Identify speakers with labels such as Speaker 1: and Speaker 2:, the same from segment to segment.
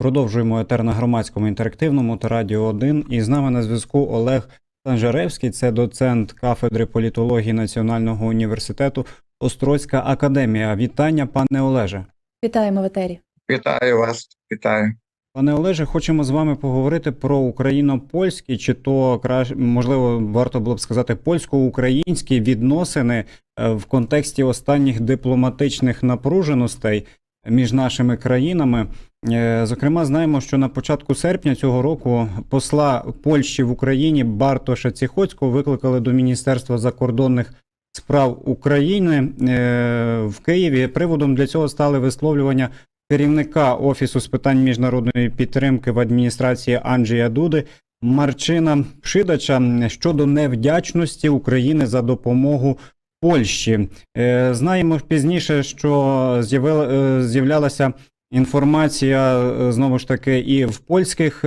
Speaker 1: Продовжуємо етер на громадському інтерактивному та радіо 1. І з нами на зв'язку Олег Санжаревський, це доцент кафедри політології Національного університету Острозька академія. Вітання, пане Олеже.
Speaker 2: Вітаємо в етері.
Speaker 3: Вітаю вас, вітаю.
Speaker 1: Пане Олеже, хочемо з вами поговорити про україно-польські, чи то краще можливо варто було б сказати польсько-українські відносини е, в контексті останніх дипломатичних напруженостей між нашими країнами. Е, Зокрема, знаємо, що на початку серпня цього року посла Польщі в Україні Бартоша Ціхоцького викликали до Міністерства закордонних справ України е, в Києві. Приводом для цього стали висловлювання керівника Офісу з питань міжнародної підтримки в адміністрації Анджія Дуди Марчина Пшидача щодо невдячності України за допомогу Польщі. Е, Знаємо пізніше, що е, з'являлася інформація е, знову ж таки і в польських.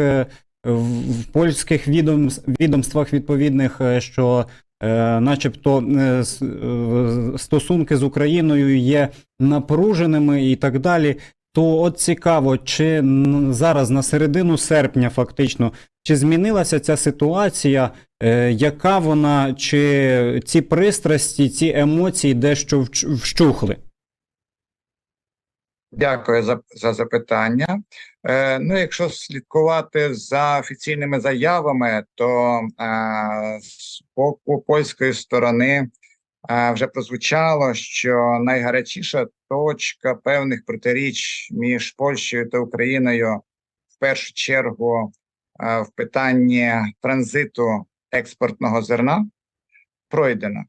Speaker 1: В польських відомс- відомствах відповідних, що начебто стосунки з Україною є напруженими і так далі. То от цікаво, чи зараз на середину серпня, фактично, чи змінилася ця ситуація, е, яка вона, чи ці пристрасті, ці емоції дещо вщухли?
Speaker 3: Дякую за, за запитання. Е, ну, якщо слідкувати за офіційними заявами, то е, з боку польської сторони вже прозвучало, що найгарячіша точка певних протиріч між Польщею та Україною в першу чергу в питанні транзиту експортного зерна пройдена.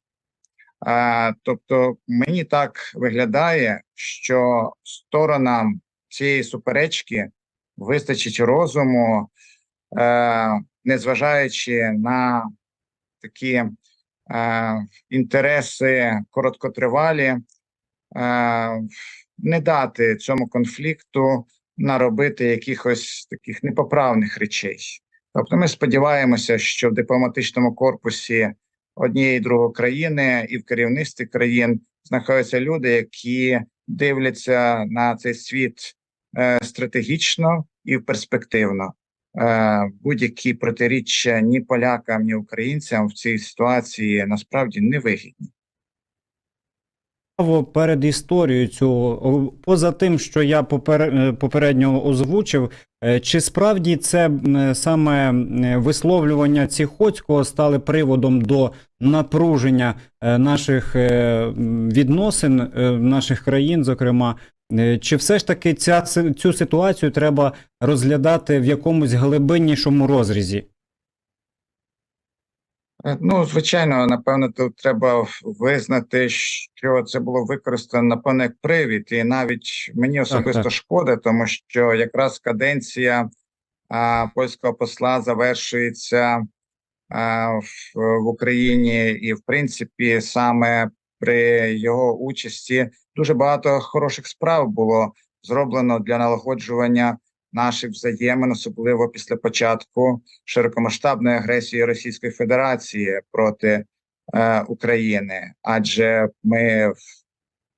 Speaker 3: Тобто мені так виглядає, що сторонам цієї суперечки вистачить розуму, е, незважаючи на такі інтереси короткотривалі, е, не дати цьому конфлікту наробити якихось таких непоправних речей. Тобто, ми сподіваємося, що в дипломатичному корпусі однієї другої країни і в керівництві країн знаходяться люди, які дивляться на цей світ е, стратегічно і перспективно. Е, будь-які протиріччя ні полякам, ні українцям в цій ситуації насправді не вигідні.
Speaker 1: Перед історією цього, поза тим, що я попер- е, попередньо озвучив, е, чи справді це саме висловлювання Ціхоцького стали приводом до напруження наших відносин наших країн, зокрема, чи все ж таки ця цю ситуацію треба розглядати в якомусь глибиннішому розрізі?
Speaker 3: Е, Ну, звичайно, напевно, тут треба визнати, що це було використано напевно як привід, і навіть мені особисто
Speaker 1: так.
Speaker 3: шкода, тому що якраз каденція а, польського посла завершується а, в, в Україні, і в принципі, саме при його участі дуже багато хороших справ було зроблено для налагоджування наших взаємин, особливо після початку широкомасштабної агресії Російської Федерації проти е, України. Адже ми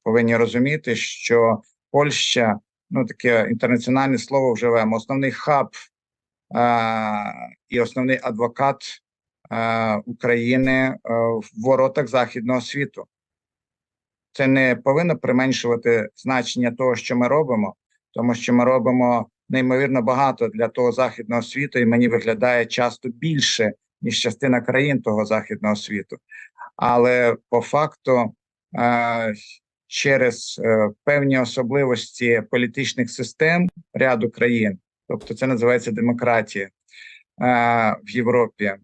Speaker 3: повинні розуміти, що Польща, ну таке інтернаціональне слово вживемо, основний хаб е, і основний адвокат е, України е, в воротах західного світу. Це не повинно применшувати значення того, що ми робимо, тому що ми робимо неймовірно багато для того західного світу, і мені виглядає часто більше ніж частина країн того західного світу. Але по факту, е, через е, певні особливості політичних систем ряду країн, тобто це називається демократія е, в Європі,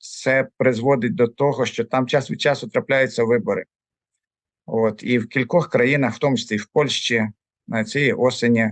Speaker 3: це призводить до того, що там час від часу трапляються вибори. От і в кількох країнах, в тому числі в Польщі, на цієї осені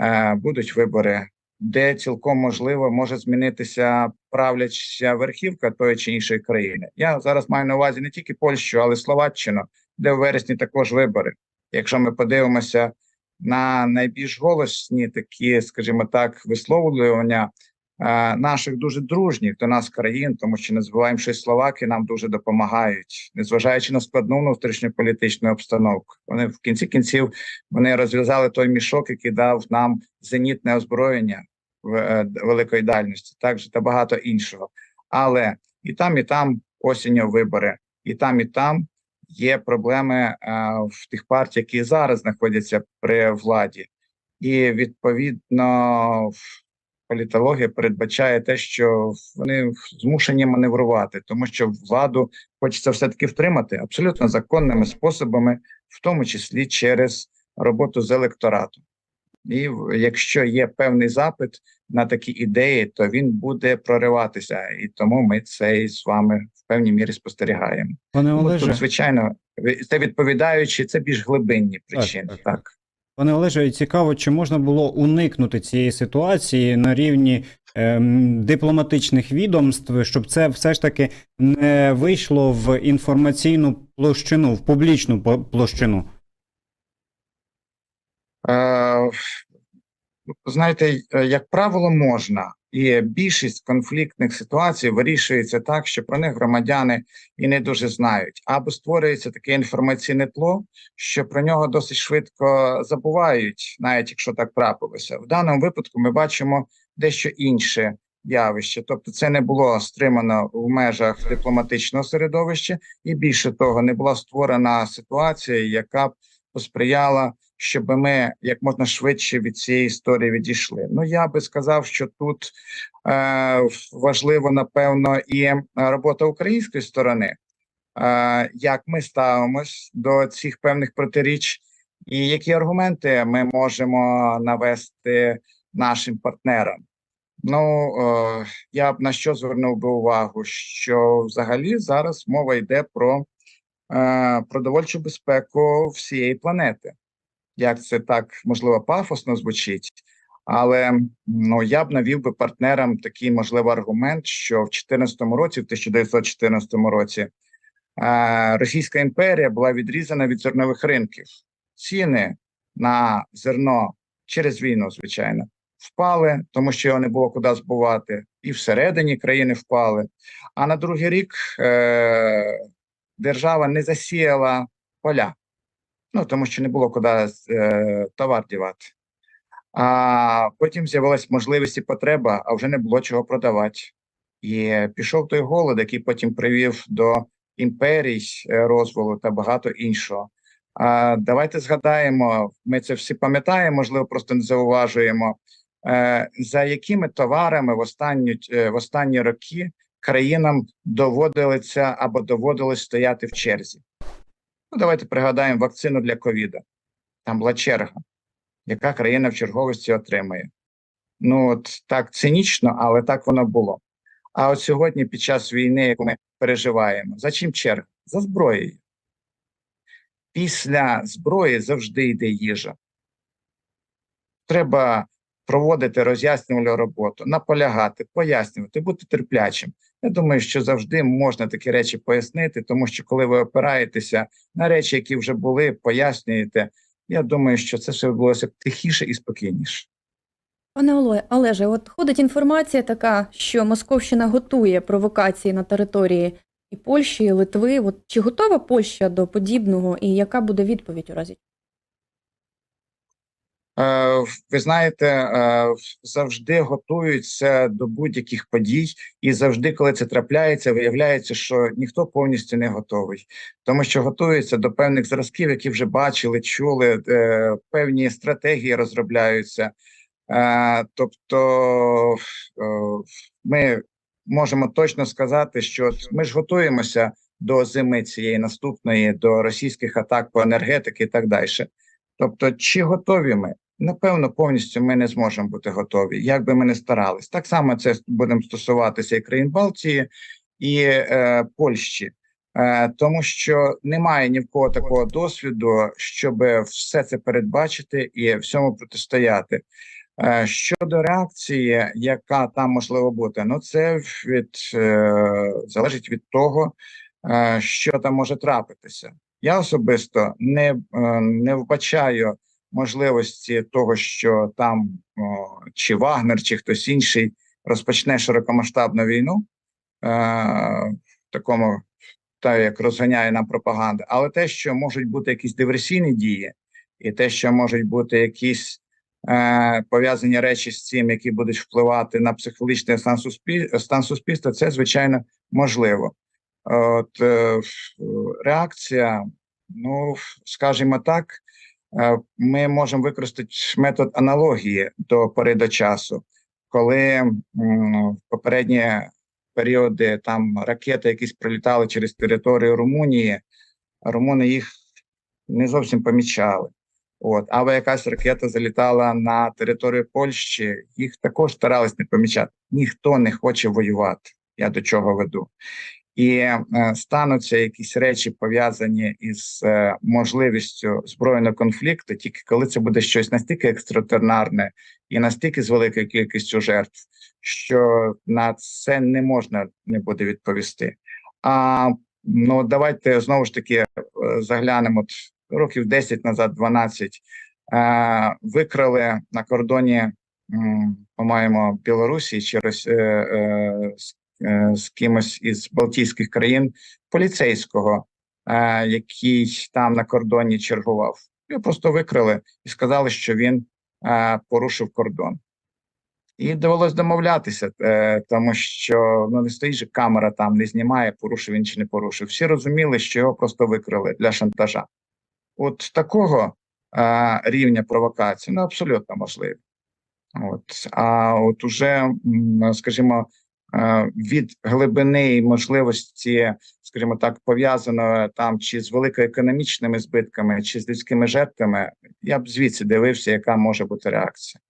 Speaker 3: е, будуть вибори, де цілком можливо може змінитися правляча верхівка тої чи іншої країни. Я зараз маю на увазі не тільки Польщу, але й Словаччину, де в вересні також вибори. Якщо ми подивимося на найбільш голосні такі, скажімо так, висловлювання наших дуже дружніх до нас країн, тому що не забуваємо, що словаки нам дуже допомагають, незважаючи на складну внутрішньополітичну обстановку. Вони в кінці кінців вони розв'язали той мішок, який дав нам зенітне озброєння в е, великої дальності, також та багато іншого. Але і там, і там осінню вибори, і там, і там є проблеми е, в тих партій, які зараз знаходяться при владі, і відповідно політологія передбачає те, що вони змушені маневрувати, тому що владу хочеться все таки втримати абсолютно законними способами, в тому числі через роботу з електоратом. І якщо є певний запит на такі ідеї, то він буде прориватися, і тому ми це і з вами в певній мірі спостерігаємо.
Speaker 1: Пане
Speaker 3: Тому
Speaker 1: Олеже,
Speaker 3: тут, звичайно, це відповідаючи, це більш глибинні причини.
Speaker 1: так,
Speaker 3: Так,
Speaker 1: так. Пане Олеже, цікаво, чи можна було уникнути цієї ситуації на рівні ем, дипломатичних відомств, щоб це все ж таки не вийшло в інформаційну площину, в публічну площину.
Speaker 3: Е, знаєте, е, як правило, можна, і більшість конфліктних ситуацій вирішується так, що про них громадяни і не дуже знають, або створюється таке інформаційне тло, що про нього досить швидко забувають, навіть якщо так трапилося. В даному випадку ми бачимо дещо інше явище, тобто це не було стримано в межах дипломатичного середовища, і більше того, не була створена ситуація, яка б посприяла щоб ми як можна швидше від цієї історії відійшли. Ну я би сказав, що тут е, важливо напевно і робота української сторони, е, як ми ставимось до цих певних протиріч, і які аргументи ми можемо навести нашим партнерам. Ну е, я б на що звернув би увагу, що взагалі зараз мова йде про е, продовольчу безпеку всієї планети як це так можливо пафосно звучить, але ну я б навів би партнерам такий можливо аргумент, що в 2014 році, в 1914 році, е, Російська імперія була відрізана від зернових ринків. Ціни на зерно через війну, звичайно, впали, тому що його не було куди збувати, і всередині країни впали. А на другий рік е, держава не засіяла поля. Ну, тому що не було куди е, товар дівати. А потім з'явилась можливість і потреба, а вже не було чого продавати. І пішов той голод, який потім привів до імперій е, розвалу та багато іншого. А давайте згадаємо, ми це всі пам'ятаємо, можливо, просто не зауважуємо, е, за якими товарами в останні, е, в останні роки країнам доводилося або доводилось стояти в черзі. Ну, давайте пригадаємо вакцину для ковіда. Там була черга, яка країна в черговості отримає. Ну, от так цинічно, але так воно було. А от сьогодні, під час війни, яку ми переживаємо, за чим черга? За зброєю. Після зброї завжди йде їжа. Треба проводити роз'яснювальну роботу, наполягати, пояснювати, бути терплячим. Я думаю, що завжди можна такі речі пояснити, тому що коли ви опираєтеся на речі, які вже були, пояснюєте. Я думаю, що це все відбулося тихіше і спокійніше.
Speaker 2: Пане Оле- Олеже, от ходить інформація така, що Московщина готує провокації на території і Польщі, і Литви. От чи готова Польща до подібного, і яка буде відповідь у разі?
Speaker 3: Е, Ви знаєте, е, завжди готуються до будь-яких подій, і завжди, коли це трапляється, виявляється, що ніхто повністю не готовий, тому що готуються до певних зразків, які вже бачили, чули, е, певні стратегії розробляються. Тобто ми можемо точно сказати, що ми ж готуємося до зими цієї наступної, до російських атак по енергетики і так далі. Тобто, чи готові ми? Напевно, повністю ми не зможемо бути готові, як би ми не старались. Так само це будемо стосуватися і країн Балтії, і е, Польщі, е, тому що немає ні в кого такого досвіду, щоб все це передбачити і всьому протистояти. Е, щодо реакції, яка там можливо бути, ну це від е, залежить від того, е, що там може трапитися. Я особисто не, не вбачаю можливості того, що там о, чи Вагнер, чи хтось інший розпочне широкомасштабну війну, е, в такому, та як розганяє нам пропаганда, але те, що можуть бути якісь диверсійні дії, і те, що можуть бути якісь е, пов'язані речі з цим, які будуть впливати на психологічний стан, суспіль... стан суспільства, це звичайно можливо. От е, реакція, ну скажімо так, ми можемо використати метод аналогії до пори до часу, коли в попередні періоди там ракети якісь прилітали через територію Румунії, румуни їх не зовсім помічали. От, або якась ракета залітала на територію Польщі, їх також старались не помічати. Ніхто не хоче воювати. Я до чого веду. І е, стануться якісь речі пов'язані із е, можливістю збройного конфлікту, тільки коли це буде щось настільки екстратернарне і настільки з великою кількістю жертв, що на це не можна не буде відповісти. А ну давайте знову ж таки е, заглянемо от років 10 назад, 12, е, викрали на кордоні, по-моєму, Білорусі чи Рос- з, е, кимось із Балтійських країн поліцейського, е, який там на кордоні чергував. Його просто викрили і сказали, що він е, порушив кордон. І довелось домовлятися, тому що ну не стоїть же камера там, не знімає, порушив він чи не порушив. Всі розуміли, що його просто викрили для шантажа. От такого е, рівня провокації ну абсолютно можливі. От а от уже, скажімо, від глибини і можливості, скажімо так, пов'язаного там чи з великоекономічними збитками, чи з людськими жертвами, я б звідси дивився, яка може бути реакція.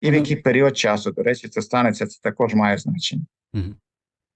Speaker 3: І в який період часу, до речі, це станеться, це також має значення.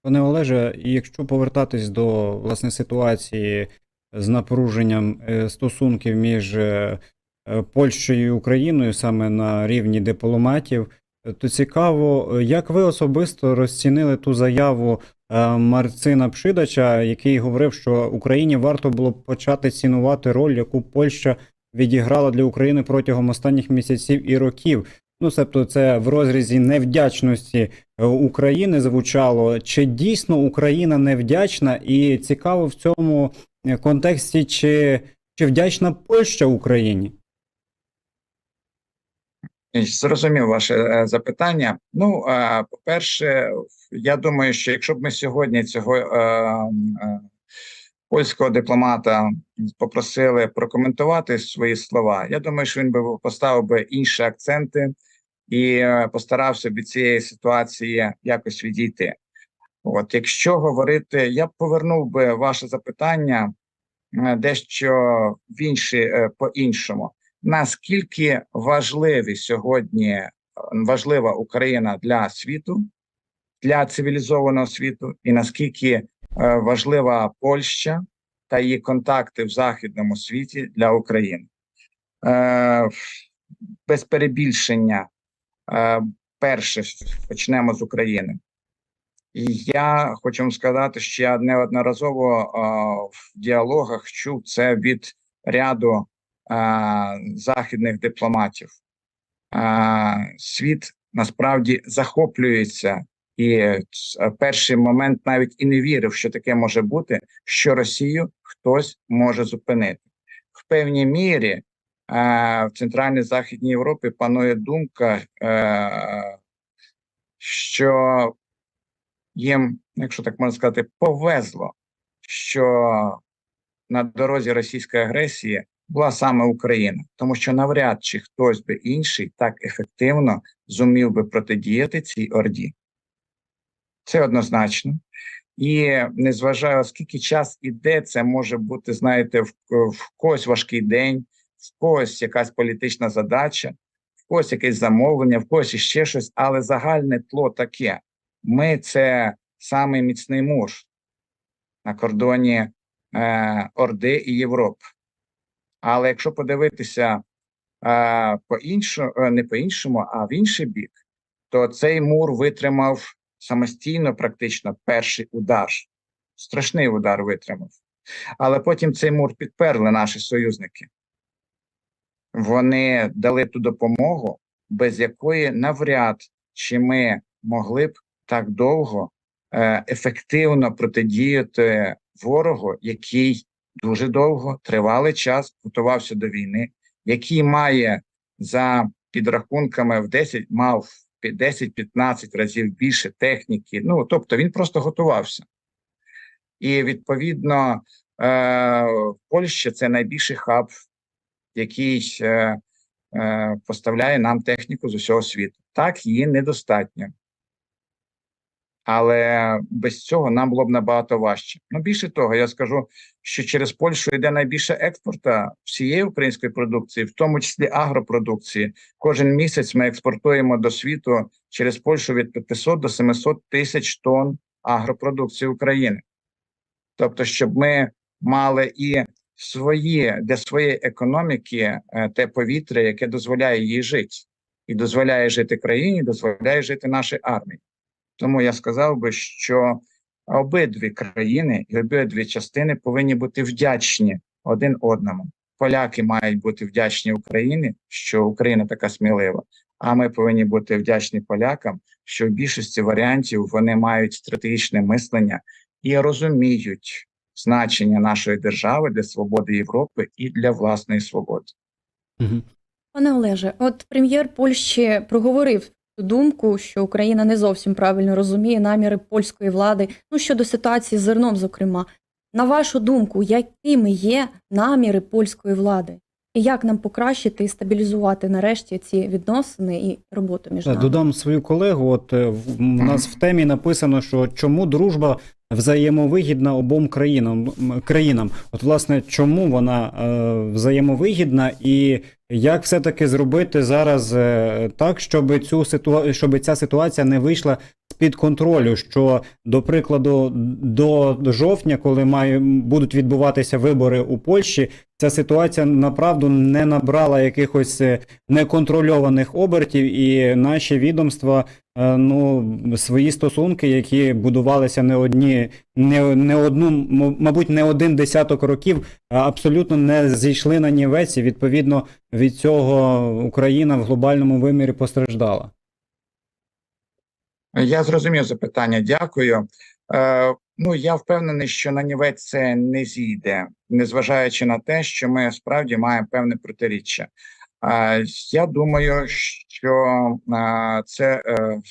Speaker 1: Пане Олеже, якщо повертатись до власне ситуації з напруженням е, стосунків між е, е, Польщею і Україною саме на рівні дипломатів, е, то цікаво, як ви особисто розцінили ту заяву е, Марцина Пшидача, який говорив, що Україні варто було б почати цінувати роль, яку Польща відіграла для України протягом останніх місяців і років. Ну, тобто, це в розрізі невдячності е, України звучало. Чи дійсно Україна невдячна? І цікаво в цьому е, контексті, чи, чи вдячна Польща Україні?
Speaker 3: Зрозумів ваше е, запитання. Ну, е, по-перше, я думаю, що якщо б ми сьогодні цього е, польського дипломата попросили прокоментувати свої слова, я думаю, що він би поставив би інші акценти і постарався від цієї ситуації якось відійти. От, якщо говорити, я б повернув би ваше запитання дещо в інші е, по-іншому наскільки важливі сьогодні важлива Україна для світу, для цивілізованого світу, і наскільки е, важлива Польща та її контакти в західному світі для України. Е, Без перебільшення, е, перше почнемо з України. І я хочу вам сказати, що я неодноразово в діалогах чув це від ряду західних дипломатів. Світ насправді захоплюється, і е, перший момент навіть і не вірив, що таке може бути, що Росію хтось може зупинити. В певній мірі в Центральній Західній Європі панує думка, е, що їм, якщо так можна сказати, повезло, що на дорозі російської агресії була саме Україна, тому що навряд чи хтось би інший так ефективно зумів би протидіяти цій орді. Це однозначно. І незважаю, скільки час іде, це може бути, знаєте, в, в когось важкий день, в когось якась політична задача, в когось якесь замовлення, в когось іще щось, але загальне тло таке. Ми це самий міцний муж на кордоні е, Орди і Європи. Але якщо подивитися е, по іншому, не по іншому, а в інший бік, то цей мур витримав самостійно, практично перший удар. Страшний удар витримав. Але потім цей мур підперли наші союзники. Вони дали ту допомогу, без якої навряд чи ми могли б так довго е, ефективно протидіяти ворогу, який дуже довго тривалий час готувався до війни, який має за підрахунками в 10, мав 10-15 разів більше техніки. Ну тобто він просто готувався. І відповідно е, Польща це найбільший хаб, який е, е, поставляє нам техніку з усього світу. Так, її недостатньо. Але без цього нам було б набагато важче. Ну, більше того, я скажу, що через Польщу йде найбільше експорта всієї української продукції, в тому числі агропродукції. Кожен місяць ми експортуємо до світу через Польщу від 500 до 700 тисяч тонн агропродукції України. Тобто, щоб ми мали і свої для своєї економіки е, те повітря, яке дозволяє їй жити, і дозволяє жити країні, дозволяє жити нашій армії. Тому я сказав би, що обидві країни і обидві частини повинні бути вдячні один одному. Поляки мають бути вдячні Україні, що Україна така смілива. А ми повинні бути вдячні полякам, що в більшості варіантів вони мають стратегічне мислення і розуміють значення нашої держави для свободи Європи і для власної свободи.
Speaker 2: Пане Олеже, от прем'єр Польщі проговорив думку, що Україна не зовсім правильно розуміє наміри польської влади, ну щодо ситуації з зерном, зокрема. На вашу думку, якими є наміри польської влади? І як нам покращити і стабілізувати нарешті ці відносини і роботу між нами?
Speaker 1: Додам свою колегу. От е, в- у нас в темі написано, що чому дружба взаємовигідна обом країнам країнам. От, власне, чому вона е, взаємовигідна, і як все-таки зробити зараз е, так, щоб цю ситуа... щоб ця ситуація не вийшла з-під контролю? Що, до прикладу, до жовтня, коли має, будуть відбуватися вибори у Польщі, ця ситуація направду не набрала якихось е, неконтрольованих обертів, і наші відомства ну, свої стосунки, які будувалися не одні, не, не одну, мабуть, не один десяток років, абсолютно не зійшли на нівець, і відповідно від цього Україна в глобальному вимірі постраждала.
Speaker 3: Я зрозумів запитання, дякую. Е, ну, я впевнений, що на нівець це не зійде, незважаючи на те, що ми справді маємо певне протиріччя. Я думаю, що це е,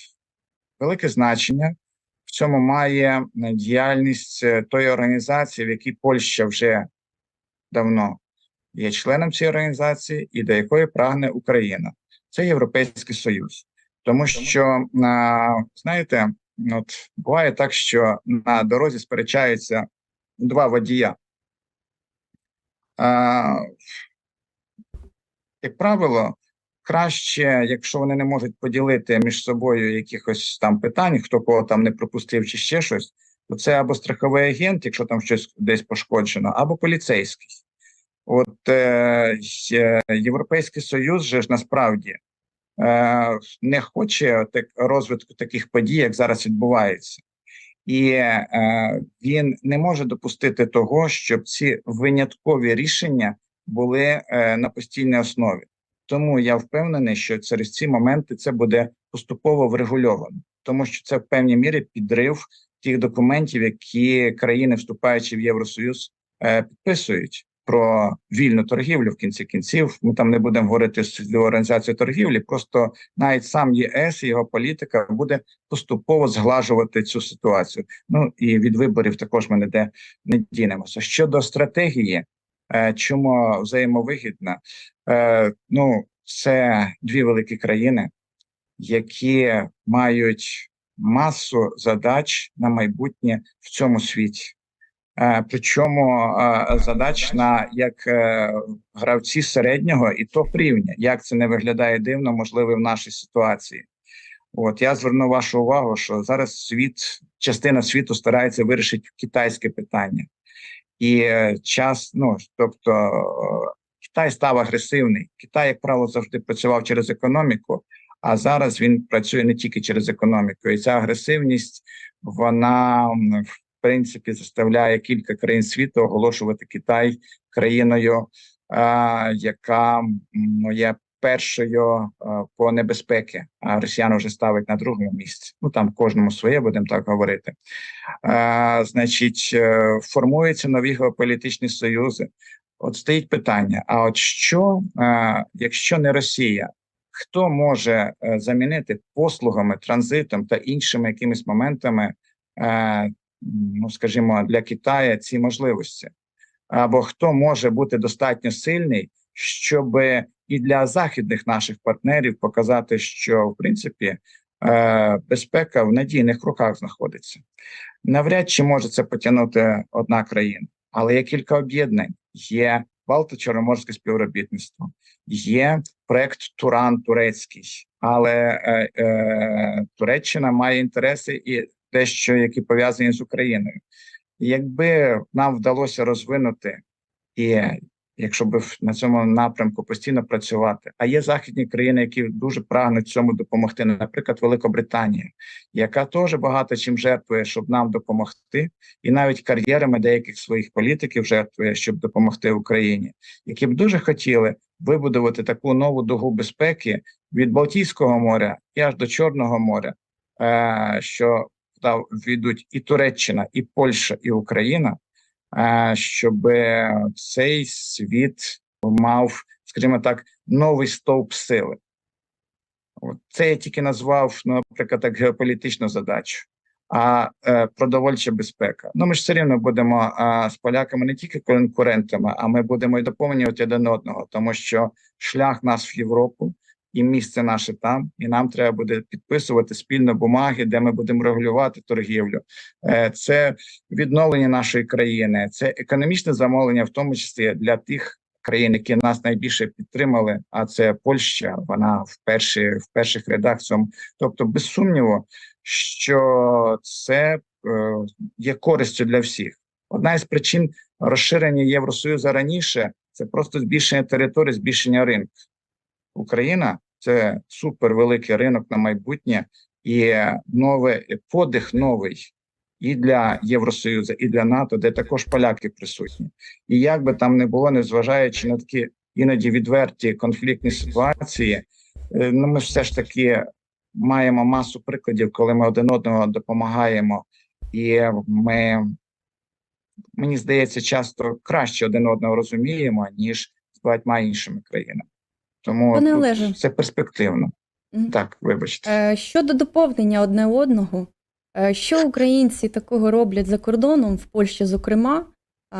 Speaker 3: велике значення в цьому має діяльність е, тої організації, в якій Польща вже давно є членом цієї організації і до якої прагне Україна. Це Європейський Союз. Тому що, знаєте, от буває так, що на дорозі сперечаються два водія. Як правило, краще, якщо вони не можуть поділити між собою якихось там питань, хто кого там не пропустив чи ще щось, то це або страховий агент, якщо там щось десь пошкоджено, або поліцейський. От е, Європейський Союз же ж насправді е, не хоче так, розвитку таких подій, як зараз відбувається. І е, він не може допустити того, щоб ці виняткові рішення були е, на постійній основі. Тому я впевнений, що через ці моменти це буде поступово врегульовано, тому що це в певній мірі підрив тих документів, які країни, вступаючи в Євросоюз, е, підписують про вільну торгівлю в кінці кінців. Ми там не будемо говорити з організацією торгівлі. Просто навіть сам ЄС і його політика буде поступово зглажувати цю ситуацію. Ну і від виборів також ми ніде не дінемося. Щодо стратегії, чому взаємовигідна, е, ну це дві великі країни, які мають масу задач на майбутнє в цьому світі. Е, Причому е, задач на як е, гравці середнього і топ рівня. Як це не виглядає дивно, можливо, в нашій ситуації. От я зверну вашу увагу, що зараз світ, частина світу старається вирішити китайське питання, і е, час, ну тобто е, Китай став агресивний. Китай, як правило, завжди працював через економіку, а зараз він працює не тільки через економіку, і ця агресивність вона в принципі заставляє кілька країн світу оголошувати Китай країною, а, яка м, ну, є першою е, по небезпеки, а росіяни вже ставить на другому місці. Ну там кожному своє, будемо так говорити. Е, значить, е, формуються нові геополітичні союзи. От стоїть питання: а от що, якщо не Росія, хто може замінити послугами, транзитом та іншими якимись моментами, ну скажімо, для Китаю ці можливості? Або хто може бути достатньо сильний, щоб і для західних наших партнерів показати, що в принципі е, безпека в надійних руках знаходиться? Навряд чи може це потягнути одна країна, але є кілька об'єднань. Є Балто-Чорноморське співробітництво, є проект Туран турецький, але е, е, Туреччина має інтереси і дещо, які пов'язані з Україною. Якби нам вдалося розвинути і якщо б в- на цьому напрямку постійно працювати, а є західні країни, які дуже прагнуть цьому допомогти, наприклад, Великобританія, яка теж багато чим жертвує, щоб нам допомогти, і навіть кар'єрами деяких своїх політиків жертвує, щоб допомогти Україні, які б дуже хотіли вибудувати таку нову дугу безпеки від Балтійського моря і аж до Чорного моря, е, що та війдуть і Туреччина, і Польща, і Україна, щоб цей світ мав, скажімо так, новий стовп сили. Це я тільки назвав, наприклад, так геополітичну задачу. А е, продовольча безпека. Ну ми ж все рівно будемо з поляками не тільки конкурентами, а ми будемо і доповнювати один одного, тому що шлях нас в Європу і місце наше там, і нам треба буде підписувати спільно бумаги, де ми будемо регулювати торгівлю. Е, це відновлення нашої країни, це економічне замовлення, в тому числі для тих країн, які нас найбільше підтримали. А це Польща. Вона в перші в перших рядах цьому. Тобто, без сумніву, що це е, є користю для всіх. Одна із причин розширення Євросоюзу раніше це просто збільшення території, збільшення ринку. Україна це супервеликий ринок на майбутнє і новий подих новий і для Євросоюзу, і для НАТО, де також поляки присутні. І як би там не було, незважаючи на такі іноді відверті конфліктні ситуації, е, ну ми все ж таки маємо масу прикладів, коли ми один одного допомагаємо, і ми, мені здається, часто краще один одного розуміємо, ніж з багатьма іншими країнами. Тому
Speaker 2: Пане Олеже.
Speaker 3: це перспективно. Так, вибачте.
Speaker 2: Е, Щодо доповнення одне одного, е, що українці такого роблять за кордоном, в Польщі, зокрема,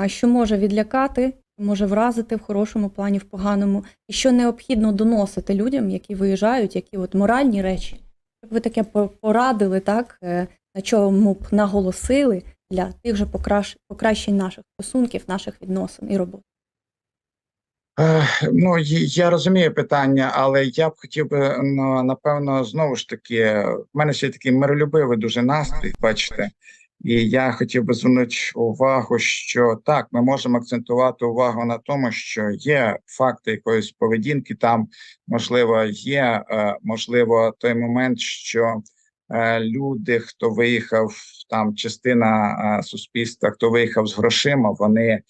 Speaker 2: що може відлякати, може вразити в хорошому плані, в поганому, і що необхідно доносити людям, які виїжджають, які от моральні речі. Як ви таке порадили, так, е, на чому б наголосили для тих же покращ- покращень наших стосунків, наших відносин і роботи?
Speaker 3: Ех, Ну, я розумію питання, але я б хотів би, ну, напевно, знову ж таки, в мене ще такий миролюбивий дуже настрій, бачите. І я хотів би звернути увагу, що так, ми можемо акцентувати увагу на тому, що є факти якоїсь поведінки, там можливо є, е, можливо, той момент, що е, люди, хто виїхав, там частина е, суспільства, хто виїхав з грошима, вони е,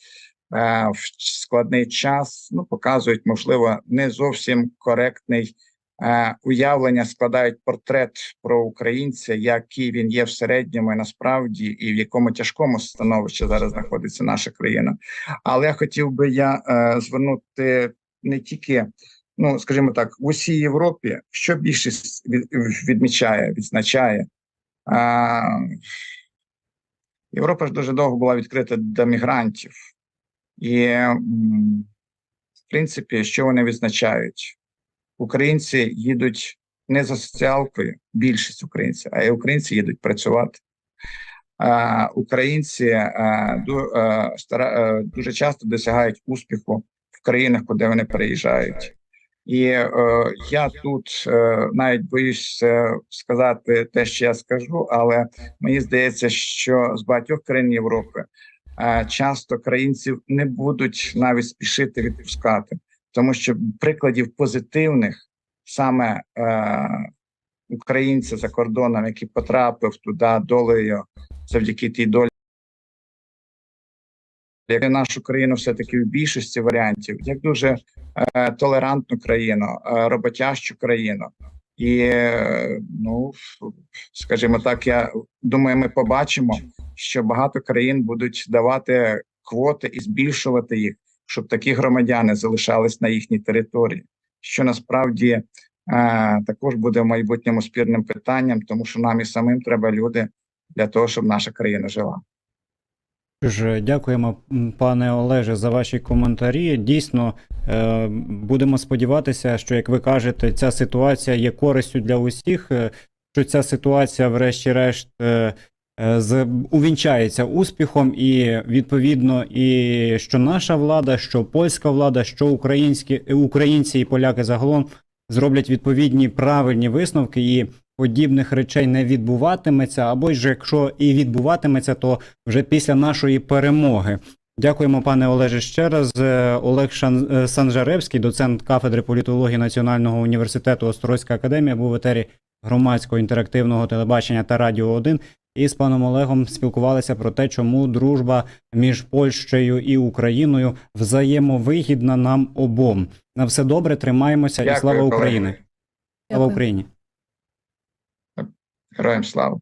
Speaker 3: в складний час ну, показують, можливо, не зовсім коректний е, уявлення, складають портрет про українця, який він є в середньому і насправді, і в якому тяжкому становищі зараз знаходиться наша країна. Але хотів би я е, звернути не тільки. Ну, скажімо так, в усій Європі що більшість відмічає, відзначає. А, Європа ж дуже довго була відкрита до мігрантів. І, в принципі, що вони відзначають? Українці їдуть не за соціалкою, більшість українців, а й українці їдуть працювати. А, українці а, ду, а, стара, а, дуже часто досягають успіху в країнах, куди вони переїжджають. І е, я тут е, навіть боюсь е, сказати те, що я скажу, але мені здається, що з багатьох країн Європи е, часто країнців не будуть навіть спішити відпускати, тому що прикладів позитивних саме е, українця за кордоном, який потрапив туди долею завдяки тій долі. як нашу країну все-таки в більшості варіантів, як дуже е, толерантну країну, е, роботящу країну. І е, ну, скажімо так, я думаю, ми побачимо, що багато країн будуть давати квоти і збільшувати їх, щоб такі громадяни залишались на їхній території, що насправді е, також буде в майбутньому спірним питанням, тому що нам і самим треба люди для того, щоб наша країна жила.
Speaker 1: Дякуємо, пане Олеже, за ваші коментарі. Дійсно, е, будемо сподіватися, що, як ви кажете, ця ситуація є користю для усіх, е, що ця ситуація, врешті-решт, е, увінчається успіхом, і відповідно, і що наша влада, що польська влада, що українські е, українці і поляки загалом зроблять відповідні правильні висновки, і подібних речей не відбуватиметься, або ж якщо і відбуватиметься, то вже після нашої перемоги. Дякуємо, пане Олеже, ще раз. Е, Олег Шан... е, Санжаревський, доцент кафедри політології Національного університету Острозька академія, був в етері громадського інтерактивного телебачення та радіо 1. І з паном Олегом спілкувалися про те, чому дружба між Польщею і Україною взаємовигідна нам обом. На все добре, тримаємося і слава
Speaker 3: колеги.
Speaker 1: Україні! Слава Україні!
Speaker 3: Героям слава!